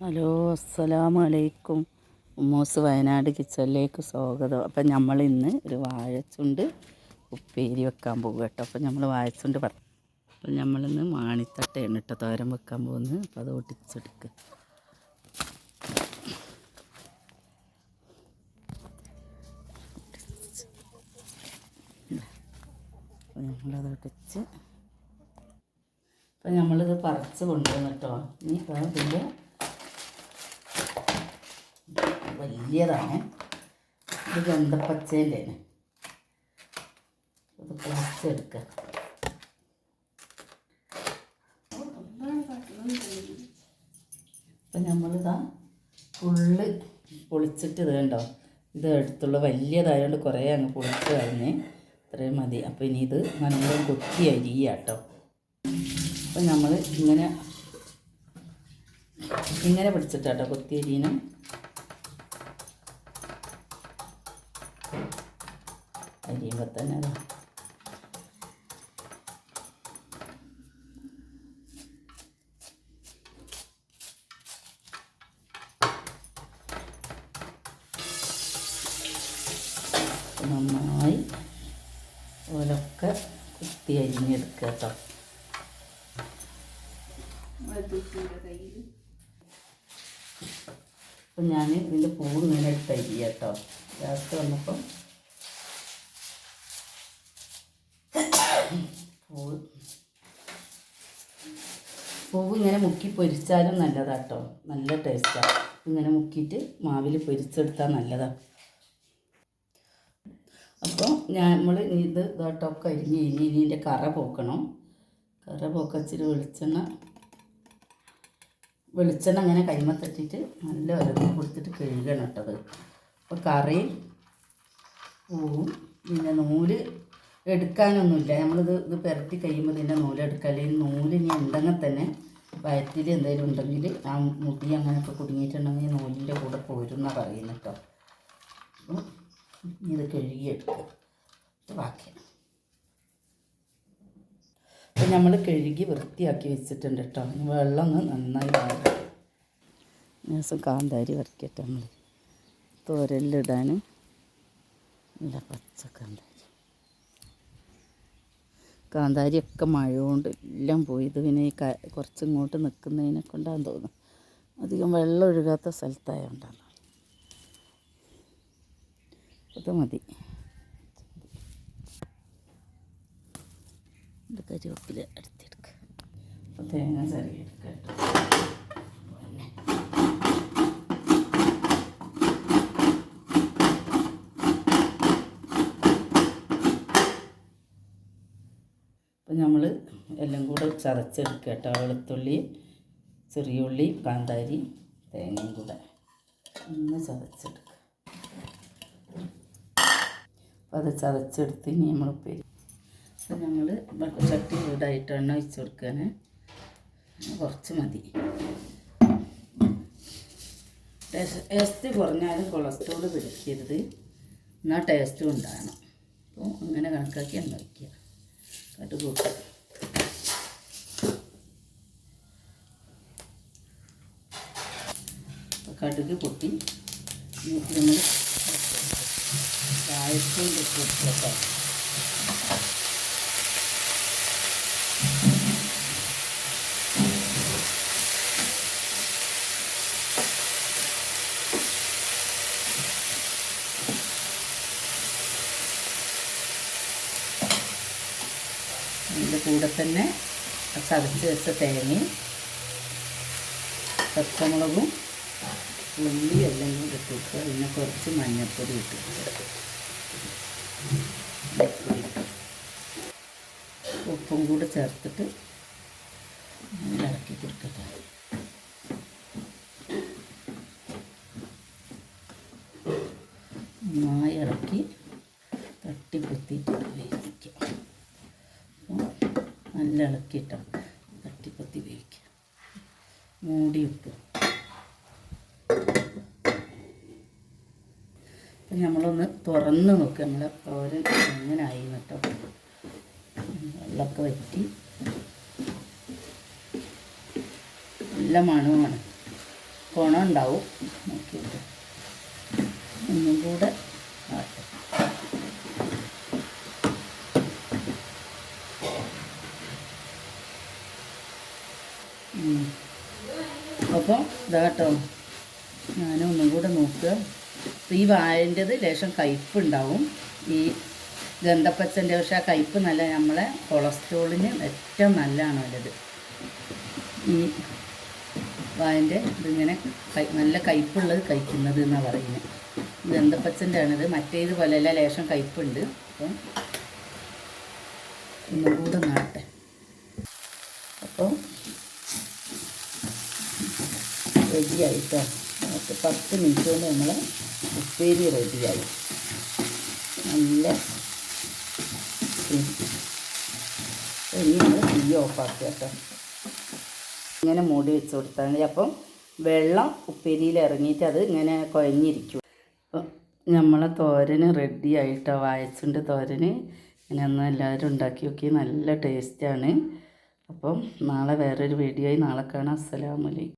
Hello അസ്സലാമു അലൈക്കും ഉമ്മൂസ് വയനാട് കിച്ചണിലേക്ക് സ്വാഗതം. അപ്പം നമ്മൾ ഇന്ന് ഒരു വാഴച്ചുണ്ട് ഉപ്പേരി വെക്കാൻ പോകും കേട്ടോ. അപ്പം നമ്മൾ വാഴച്ചുണ്ട് പറ അപ്പം നമ്മളിന്ന് മാണിത്തട്ടയാണ് കേട്ടോ തോരൻ വെക്കാൻ പോകുന്നത്. അപ്പം അത് ഒട്ടിച്ചെടുക്കുക നമ്മളത് ഒട്ടിച്ച് അപ്പം നമ്മളിത് പറിച്ച് കൊണ്ടുവന്നിട്ടോ ഇനി ഇപ്പം ഇതിന്റെ വലിയതാണ്. ഇത് ഗന്ധപ്പച്ചേന്റെ ഇത് പൊളിച്ചെടുക്കുക അപ്പം നമ്മളിതാ ഫുള്ള് പൊളിച്ചിട്ട് ഇത് കണ്ടോ? ഇത് അടുത്തുള്ള വലിയതായതുകൊണ്ട് കുറേ അങ്ങ് പൊളിച്ച് കഴിഞ്ഞ് ഇത്രയും മതി. അപ്പോൾ ഇനി ഇത് നല്ലോണം കൊത്തി അരിയുക കേട്ടോ. അപ്പം നമ്മൾ ഇങ്ങനെ ഇങ്ങനെ പിടിച്ചിട്ടാട്ടോ കൊത്തി അരിയണം. അരിയുമ്പോൾ തന്നെ നന്നായി ഓലൊക്കെ കുത്തി അരിഞ്ഞെടുക്കുക കേട്ടോ. അപ്പം ഞാൻ ഇതിന്റെ പൂവ് ഇങ്ങനെ എടുത്ത് അരിയ കേട്ടോ. ലാസ്റ്റ് വന്നപ്പം പൂവ്. ഇങ്ങനെ മുക്കി പൊരിച്ചാലും നല്ലതാട്ടോ നല്ല ടേസ്റ്റാണ് ഇങ്ങനെ മുക്കിയിട്ട് മാവിൽ പൊരിച്ചെടുത്താൽ നല്ലതാണ് അപ്പോൾ നമ്മൾ ഇത് ഇതാട്ടൊക്കെ അരിഞ്ഞ് ഇനി ഇതിന്റെ കറ പോക്കണം. കറ പോക്കച്ചിരി വെളിച്ചെണ്ണ. വെളിച്ചെണ്ണ അങ്ങനെ കൈമ തട്ടിയിട്ട് നല്ല ഒരഞ്ഞ് കൊടുത്തിട്ട് കഴുകണം കേട്ടത് അപ്പോൾ കറിയും പൂവും പിന്നെ നൂൽ എടുക്കാനൊന്നുമില്ല. നമ്മളിത് ഇത് പെരട്ടി കഴിയുമ്പോൾ ഇതിന്റെ നൂലെടുക്കുക അല്ലെങ്കിൽ നൂൽ ഇനി ഉണ്ടെങ്കിൽ തന്നെ വയറ്റിൽ എന്തെങ്കിലും ഉണ്ടെങ്കിൽ ആ മുടി അങ്ങനെയൊക്കെ കുടുങ്ങിയിട്ടുണ്ടെങ്കിൽ നൂലിന്റെ കൂടെ പോരുന്ന പറയുന്നത് കേട്ടോ ഇത് കഴുകിയെടുക്കുക ഇത് ബാക്കി. അപ്പം നമ്മൾ കഴുകി വൃത്തിയാക്കി വെച്ചിട്ടുണ്ട് കേട്ടോ വെള്ളം ഒന്ന് നന്നായി വാങ്ങും ദിവസം കാന്താരി വരയ്ക്കട്ടെ നമ്മൾ തോരലിടാനും നല്ല പച്ച കാന്താരി കാന്താരിയൊക്കെ മഴ കൊണ്ട് എല്ലാം പോയി. ഇത് പിന്നെ ഈ ക കുറച്ചിങ്ങോട്ട് നിൽക്കുന്നതിനെ കൊണ്ടാന്ന് തോന്നുന്നു. അധികം വെള്ളം ഒഴുകാത്ത സ്ഥലത്തായതുകൊണ്ടാണ് അത് മതി. കരിവേപ്പില അപ്പോൾ തേങ്ങ ചെറിയ എടുക്കുക നമ്മൾ എല്ലാം കൂടെ ചതച്ചെടുക്കുക കേട്ടോ. വെളുത്തുള്ളി ചെറിയ ഉള്ളി കാന്താരി തേങ്ങയും കൂടെ ഒന്ന് ചതച്ചെടുക്കുക. അപ്പോൾ അത് ചതച്ചെടുത്ത് ഇനി നമ്മൾ ഉപ്പേരി അപ്പം ഞങ്ങൾ ചട്ടി ചൂടായിട്ട് എണ്ണ ഒഴിച്ച് കൊടുക്കാൻ. കുറച്ച് മതി. ടേസ്റ്റ് കുറഞ്ഞാലും കൊളസ്ട്രോൾ പിടിക്കരുത്. എന്നാൽ ടേസ്റ്റും ഉണ്ടാകണം. അപ്പോൾ അങ്ങനെ കണക്കാക്കി എണ്ണ വയ്ക്കുക കടുക് പൊട്ടി. നമ്മൾ കായത്തും കൊടുക്കുക അതിന്റെ കൂടെ തന്നെ ചതച്ച് വെച്ച തേങ്ങയും പച്ചമുളകും ഉള്ളി എല്ലാം കൂടെ ഇട്ട് വെക്കുക പിന്നെ കുറച്ച് മഞ്ഞൾപ്പൊടി ഇട്ട് വെക്കുക ഉപ്പും കൂടെ ചേർത്തിട്ട് നല്ല ഇളക്കിയിട്ടോ തട്ടിപ്പത്തി വേവിക്കുക മൂടി ഉപ്പ് അപ്പം നമ്മളൊന്ന് തുറന്ന് നോക്കുക നമ്മളെ തോരൻ എങ്ങനെ ആയി കേട്ടോ വെള്ളമൊക്കെ വറ്റി. നല്ല മണമാണ്. ഉണ്ടാവും. നോക്കിയിട്ട്. ഒന്നും കൂടെ അപ്പോൾ ഞാൻ ഞാനൊന്നും കൂടെ നോക്കുക. അപ്പോൾ ഈ വാഴന്റെത് ലേശം കയ്പുണ്ടാവും ഈ ഗന്ധപ്പച്ചന്റെ പക്ഷേ ആ കയ്പ് നല്ല നമ്മളെ കൊളസ്ട്രോളിന് ഏറ്റവും നല്ലതാണ് ഉള്ളത് ഈ വാഴന്റെ ഇതിങ്ങനെ നല്ല കയ്പുള്ളത് കഴിക്കുന്നത് എന്നാണ് പറയുന്നത് ഗന്ധപ്പച്ചന്റെ ആണിത് മറ്റേത് പോലെയല്ല ലേശം കയ്പുണ്ട് അപ്പം ഒന്നും കൂടെ നാട്ടെ അപ്പോൾ റെഡിയായിട്ടോ? നമുക്ക് പത്ത് മിനിറ്റ് കൊണ്ട് നമ്മൾ ഉപ്പേരി റെഡിയായി. നല്ല ഇനി നമ്മൾ തീ ഓഫാക്കുക കേട്ടോ. ഇങ്ങനെ മൂടി വെച്ച് കൊടുത്താൽ മതി. അപ്പം വെള്ളം ഉപ്പേരിയിൽ ഇറങ്ങിയിട്ട് അത് ഇങ്ങനെ കുഴഞ്ഞിരിക്കും. നമ്മളെ തോരന് റെഡി ആയിട്ടോ? വായച്ചുണ്ട് തോരന്. ഇങ്ങനെ ഒന്ന് എല്ലാവരും ഉണ്ടാക്കി നോക്കി. നല്ല ടേസ്റ്റാണ് അപ്പം നാളെ വേറൊരു വീഡിയോ ആയി. നാളെ കാണാം. അസ്സലാമലൈക്കും